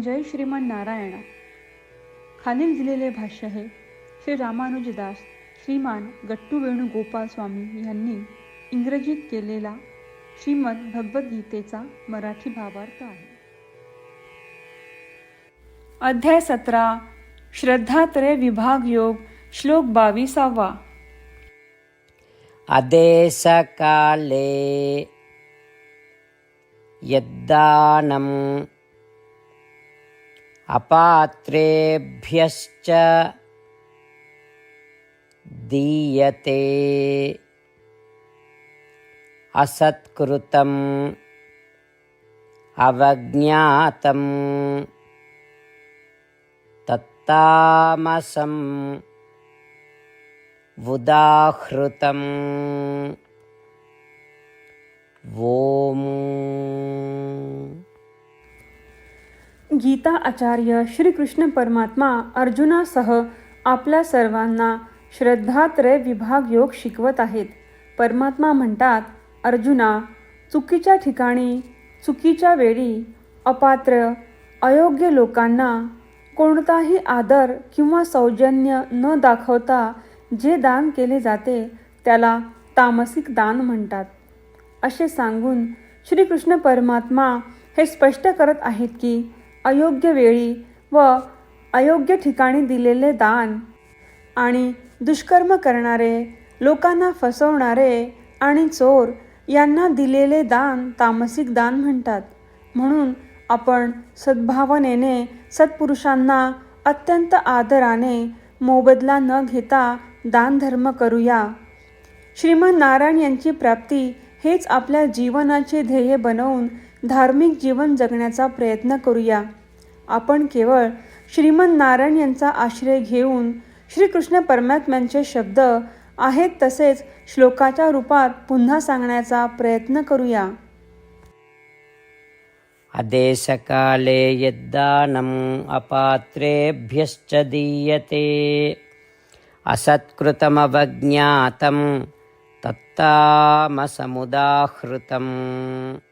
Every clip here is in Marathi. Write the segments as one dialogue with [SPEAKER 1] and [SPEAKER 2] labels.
[SPEAKER 1] जय श्रीमान नारायण. खालील दिलेले भाष्य हे श्री रामानुजदास श्रीमान गट्टू वेणुगोपाल स्वामी यांनी इंग्रजीत केलेला श्रीमद भगवद्गीतेचा मराठी भावार्थ आहे. अध्याय सतरा श्रद्धात्रय विभाग योग श्लोक बावीसावा.
[SPEAKER 2] अदेशकाले यद्दानम् अपात्रेभ्यश्च दीयते असत्कृतम् अवज्ञातम् तत्तामसम् उदाहृतम् ॐ
[SPEAKER 1] गीता आचार्य श्रीकृष्ण परमात्मा अर्जुनासह आपल्या सर्वांना श्रद्धात्रय विभाग योग शिकवत आहेत. परमात्मा म्हणतात अर्जुना चुकीच्या ठिकाणी चुकीच्या वेळी अपात्र अयोग्य लोकांना कोणताही आदर किंवा सौजन्य न दाखवता जे दान केले जाते त्याला तामसिक दान म्हणतात. असे सांगून श्रीकृष्ण परमात्मा हे स्पष्ट करत आहेत की अयोग्य वेळी व अयोग्य ठिकाणी दिलेले दान आणि दुष्कर्म करणारे लोकांना फसवणारे आणि चोर यांना दिलेले दान तामसिक दान म्हणतात. म्हणून आपण सद्भावनेने सत्पुरुषांना अत्यंत आदराने मोबदला न घेता दानधर्म करूया. श्रीमन नारायण यांची प्राप्ती हेच आपल्या जीवनाचे ध्येय बनवून धार्मिक जीवन जगण्याचा प्रयत्न करूया. आपण केवळ श्रीमन नारायण यांचा आश्रय घेऊन श्रीकृष्ण परमात्म्यांचे शब्द आहेत तसेच श्लोकाच्या रूपात पुन्हा सांगण्याचा प्रयत्न करूया.
[SPEAKER 2] अदेशकाले यद्दानम् अपात्रेभ्यश्च दीयते। असत्कृतमवज्ञातं तत्तामसमुदाहृतम्।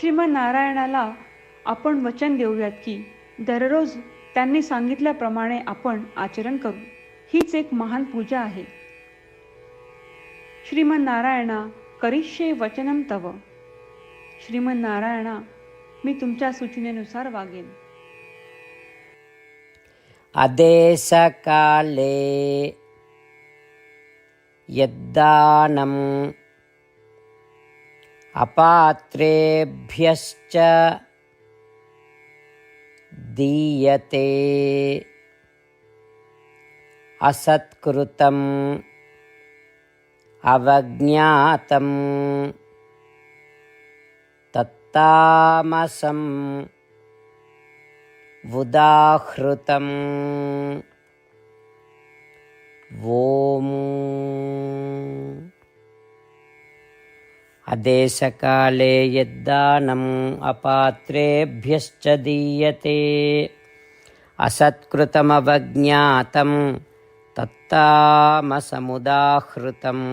[SPEAKER 1] श्रीमनारायणाला आपण वचन देऊयात की दररोज त्यांनी सांगितल्याप्रमाणे आपण आचरण करू. हीच एक महान पूजा आहे. श्रीमनारायणा करिष्ये वचनम तव. श्रीमनारायणा मी तुमच्या सूचनेनुसार वागेन.
[SPEAKER 2] अदेशकाले यद्दानम् अपात्रेभ्यश्च दीयते असत्कृतम् अवज्ञातम् तत्तामसम् उदाहृतम् ॐ अदेशकाले यद्दानम् अपात्रेभ्यश्च दीयते असत्कृतमवज्ञातं तत्तामसमुदाहृतम्